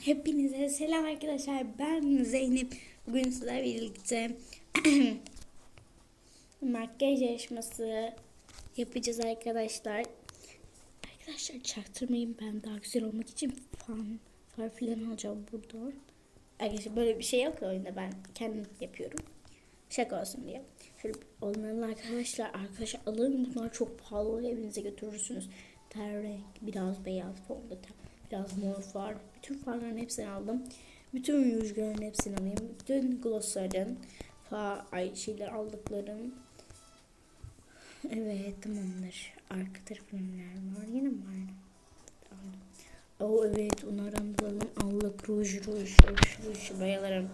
Hepinize selam arkadaşlar. Ben Zeynep. Bugün sizlerle birlikte makyaj yarışması yapacağız arkadaşlar. Arkadaşlar çaktırmayın ben daha güzel olmak için fan far filan alacağım buradan. Arkadaşlar böyle bir şey yok ya oyunda ben kendim yapıyorum. Şaka olsun diye. Şöyle onların arkadaşlar arkadaşlar alın bunlar çok pahalı evinize götürürsünüz. Ter renk biraz beyaz fondöten biraz mor far. Bütün farların hepsini aldım. Bütün rujların hepsini alayım. Bütün glossların fa ay şeyler aldıklarım. Evet tamamdır. Arka tarafında neler var? Yine mi var? Oh evet onlardan bulalım. Allık ruj ruj ruj ruj bayılırım.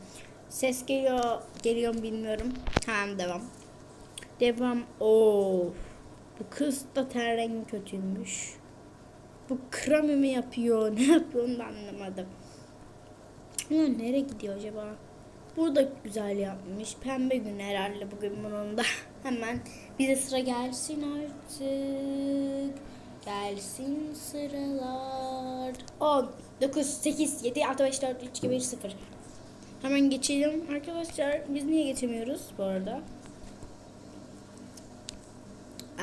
Ses geliyor. Geliyor mu bilmiyorum. Tamam devam. Devam. Oo. Bu kız da ten rengi kötüymüş. Bu kremi mi yapıyor? Ne yapıyor onu da anlamadım. Ya nereye gidiyor acaba? Burada güzel yapmış. Pembe gün herhalde bugün bunun da. Hemen bize sıra gelsin artık. Gelsin sıralar. 10, 9, 8, 7, 6, 5, 4, 3, 2, 1, 0. Hemen geçelim. Arkadaşlar biz niye geçemiyoruz bu arada?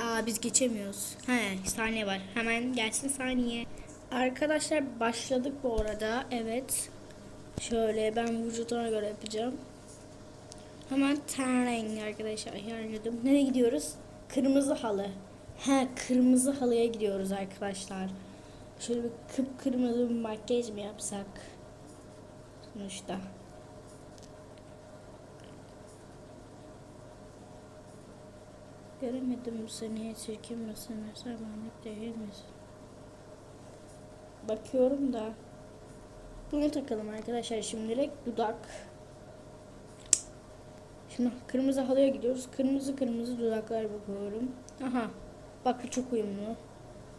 Aa biz geçemiyoruz. He saniye var. Hemen gelsin saniye. Arkadaşlar başladık bu arada. Evet. Şöyle ben vücuduna göre yapacağım. Hemen ten rengi arkadaşlar ayarladım. Nereye gidiyoruz? Kırmızı halı. He kırmızı halıya gidiyoruz arkadaşlar. Şöyle bir kıpkırmızı bir makyaj mı yapsak? Sonuçta. Göremedim bu seneyi çirkin misin? Sermanlık değil misin? Bakıyorum da. Bunu takalım arkadaşlar şimdilik. Dudak. Şimdi kırmızı halıya gidiyoruz. Kırmızı kırmızı dudaklar bakıyorum. Aha. Bak bu çok uyumlu.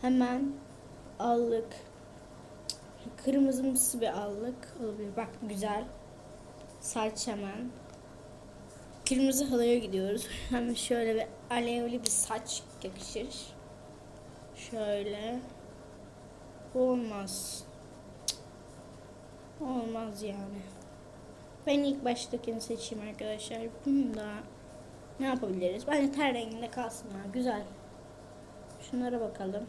Hemen allık. Kırmızımsı bir allık olabilir. Bak güzel. Saç hemen. Kırmızı halıya gidiyoruz. Hemen şöyle bir alevli bir saç yakışır. Şöyle. Olmaz. Olmaz yani. Ben ilk baştakini seçeyim arkadaşlar. Bunu da ne yapabiliriz? Bence ter renginde kalsınlar. Güzel. Şunlara bakalım.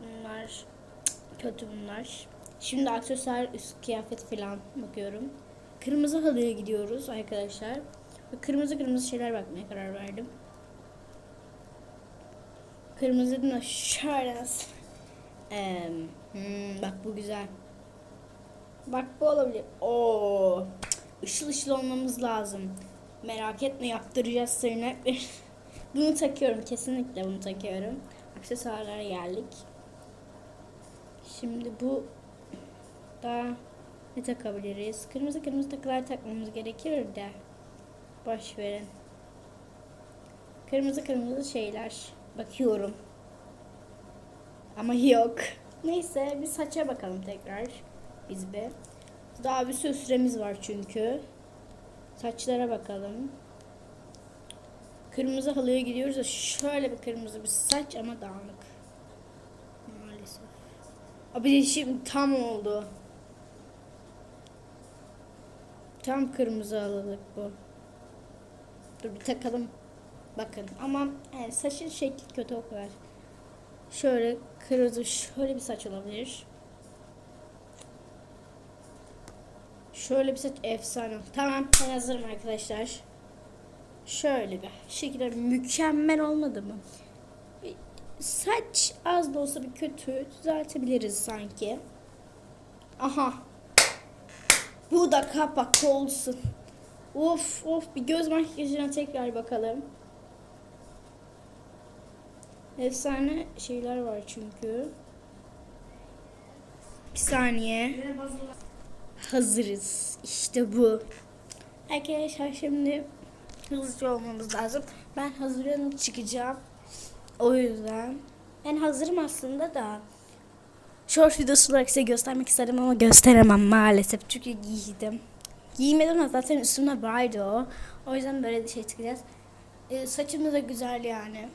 Bunlar kötü bunlar. Şimdi aksesuar üst kıyafet falan bakıyorum. Kırmızı halıya gidiyoruz arkadaşlar. Kırmızı kırmızı şeyler bakmaya karar verdim. Kırmızı da şöyle nasıl? Ee, hmm, bak bu güzel. Bak bu olabilir. Oo. Işıl ışıl olmamız lazım. Merak etme yaptıracağız tırnakları. bunu takıyorum. Kesinlikle bunu takıyorum. Aksesuarlara geldik. Şimdi bu da ne takabiliriz? Kırmızı kırmızı takılar takmamız gerekir de. Boş verin. Kırmızı kırmızı şeyler. Bakıyorum. Ama yok. Neyse bir saça bakalım tekrar. Biz bir. Daha bir sürü süremiz var çünkü. Saçlara bakalım. Kırmızı halıya gidiyoruz da şöyle bir kırmızı bir saç ama dağınık. Maalesef. Abi şimdi tam oldu. Tam kırmızı halılık bu. Dur bir takalım. Bakın ama yani saçın şekli kötü o kadar. Şöyle kırmızı şöyle bir saç olabilir. Şöyle bir saç efsane. Tamam ben hazırım arkadaşlar. Şöyle bir şekilde mükemmel olmadı mı? Saç az da olsa bir kötü düzeltebiliriz sanki. Aha. Bu da kapak olsun. Of of bir göz makyajına tekrar bakalım. Efsane şeyler var çünkü. Bir saniye. Hazırız. İşte bu. Arkadaşlar şimdi hızlı olmamız lazım. Ben hazırlanıp çıkacağım. O yüzden. Ben hazırım aslında da. Short videosu olarak size göstermek istedim ama gösteremem maalesef. Çünkü giydim. Giymedim de zaten üstümde vardı o. O yüzden böyle şey çıkacağız. Ee, saçım da güzel yani.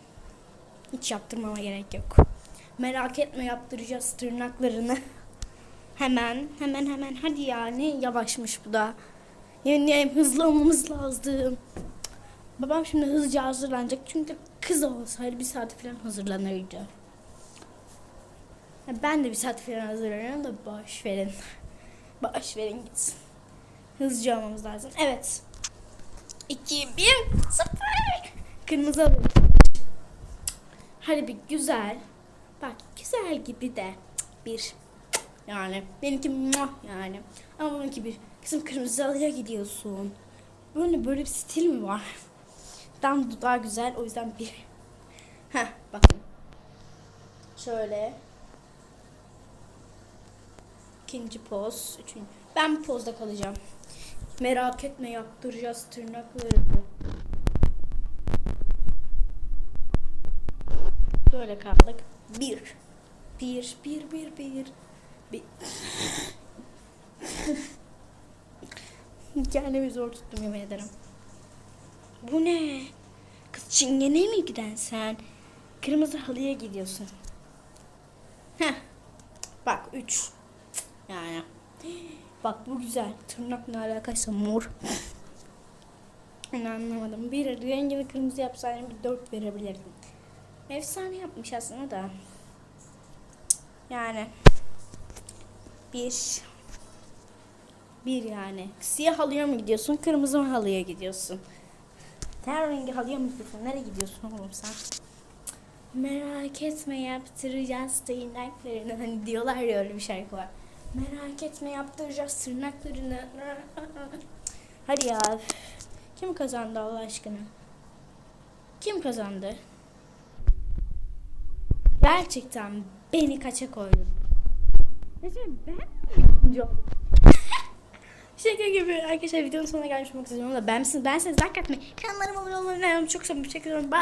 Hiç yaptırmama gerek yok. Merak etme yaptıracağız tırnaklarını. Hemen hemen hemen hadi ya ne yavaşmış bu da. Yani hızlı olmamız lazım. Babam şimdi hızlıca hazırlanacak çünkü kız olsaydı bir saat falan hazırlanırdı. Ben de bir saat falan hazırlanıyorum da boş verin. boş verin gitsin. Hızlıca olmamız lazım. Evet. 2, 1, 0. Kırmızı alalım. Hadi bir güzel. Bak güzel gibi de bir. Yani benimki muah yani. Ama benimki bir. Kızım kırmızı alıya gidiyorsun. Böyle böyle bir stil mi var? Tam dudağı güzel o yüzden bir. Heh bakın. Şöyle. İkinci poz. Üçüncü. Ben pozda kalacağım. Merak etme yaptıracağız tırnaklarını. Böyle kaldık. Bir. Bir, bir, bir, bir. bir. Kendimi zor tuttum yemin ederim. Bu ne? Kız çingene mi giden sen? Kırmızı halıya gidiyorsun. Heh. Bak üç. Yani. Bak bu güzel. Tırnak ne alakaysa mor. Ben anlamadım. Bir rengini kırmızı yapsaydım bir dört verebilirdim. Efsane yapmış aslında da. Yani. Bir. Bir yani. Siyah halıya mı gidiyorsun? Kırmızı mı halıya gidiyorsun? Ten rengi halıya mı gidiyorsun? Nereye gidiyorsun oğlum sen? Merak etme yaptıracağız tırnaklarını. Hani diyorlar ya öyle bir şarkı var. Merak etme yaptıracağız tırnaklarını. Hadi ya. Kim kazandı Allah aşkına? Kim kazandı? Gerçekten beni kaça koydun? Mesela ben Yok. Şaka gibi. Arkadaşlar videonun sonuna gelmiş olmak istiyorum da ben misiniz? Ben size like atmayı, kanalıma abone olmayı, çok seviyorum. Teşekkür ederim. Bye.